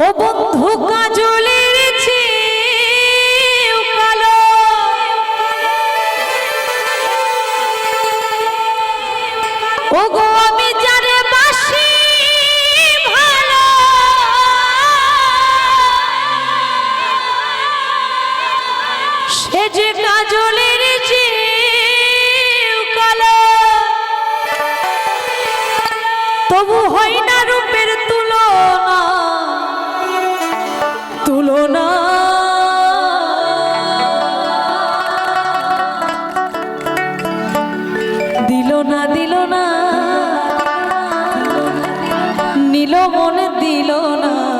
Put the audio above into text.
ও বন্ধু কাজলের কালো। ও গো আমি না দিল না নিল মনে দিল না।